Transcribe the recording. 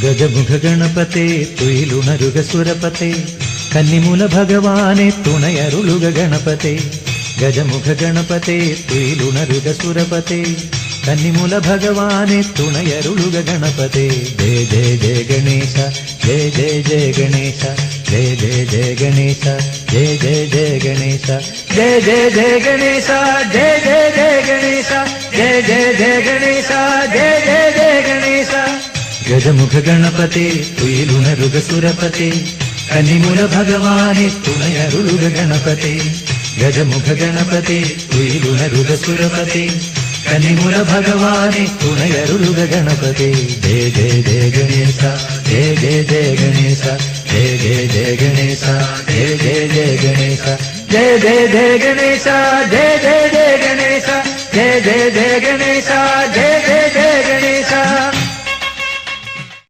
ಗಜಮುಖ ಗಣಪತೆ ತುಯಿಲುಣರುಗ ಸುರಪತೆ ಕನ್ನಿಮೂಲ ಭಗವಾನೆ ತುಣಯರುಳುಗ ಗಣಪತೆ ಗಜಮುಖ ಗಣಪತೆ ತುಯಿಲುಣರುಗ ಸುರಪತೆ ಕನ್ನಿಮೂಲ ಭಗವಾನೆ ತುಣಯರುಳುಗ ಗಣಪತೆ ಜಯ ಜಯ ಜಯ ಗಣೇಶ ಜಯ ಜಯ ಜಯ ಗಣೇಶ ಜಯ ಜಯ ಜಯ ಗಣೇಶ ಜಯ ಜಯ ಜಯ ಗಣೇಶ ಜಯ ಜಯ ಜಯ ಗಣೇಶ ಜಯ ಜಯ ಜಯ ಗಣೇಶ ಜಯ ಜಯ ಜಯ ಗಣೇಶ ಜಯ ಜಯ गजमुखगणपते तुयिलुनरुगसुरपते गणपतिरपति कनि गजमुखगणपते तुयिलुनरुगसुरपते गणपति गज मुख गणपति तुपति गणेश मुल भगवनयुग गणपति जे जे गणेश जय जय जय गणेश जय जे जय गणेश जय जय जय गणेश जय जय जय गणेश गणेश जय जय गणेश